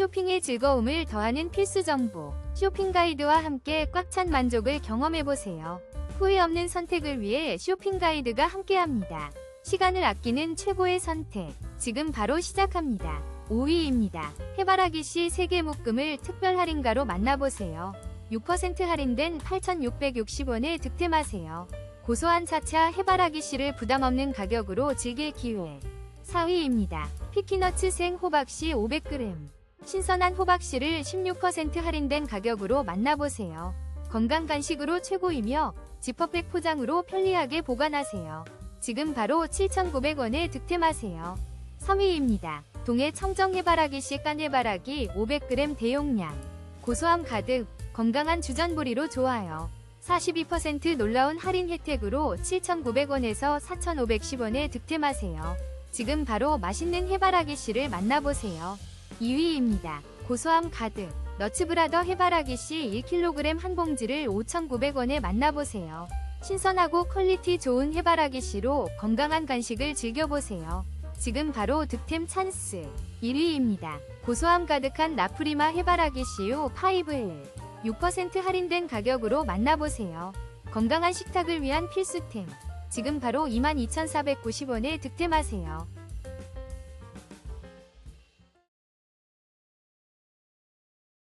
쇼핑의 즐거움을 더하는 필수 정보. 쇼핑 가이드와 함께 꽉 찬 만족을 경험해보세요. 후회 없는 선택을 위해 쇼핑 가이드가 함께합니다. 시간을 아끼는 최고의 선택. 지금 바로 시작합니다. 5위입니다. 해바라기 씨 세계 묶음을 특별 할인가로 만나보세요. 6% 할인된 8,660원에 득템하세요. 고소한 차차 해바라기 씨를 부담 없는 가격으로 즐길 기회. 4위입니다. 피키너츠 생 호박 씨 500g. 신선한 호박씨를 16% 할인된 가격으로 만나보세요. 건강 간식으로 최고이며 지퍼백 포장으로 편리하게 보관하세요. 지금 바로 7,900원에 득템하세요. 3위입니다. 동해 청정 해바라기씨 깐 해바라기 500g 대용량. 고소함 가득, 건강한 주전부리로 좋아요. 42% 놀라운 할인 혜택으로 7,900원에서 4,510원에 득템하세요. 지금 바로 맛있는 해바라기 씨를 만나보세요. 2위입니다. 고소함 가득. 너츠브라더 해바라기 씨 1kg 한 봉지를 5,900원에 만나보세요. 신선하고 퀄리티 좋은 해바라기 씨로 건강한 간식을 즐겨보세요. 지금 바로 득템 찬스. 1위입니다. 고소함 가득한 나프리마 해바라기 씨유 파이블. 6% 할인된 가격으로 만나보세요. 건강한 식탁을 위한 필수템. 지금 바로 22,490원에 득템하세요.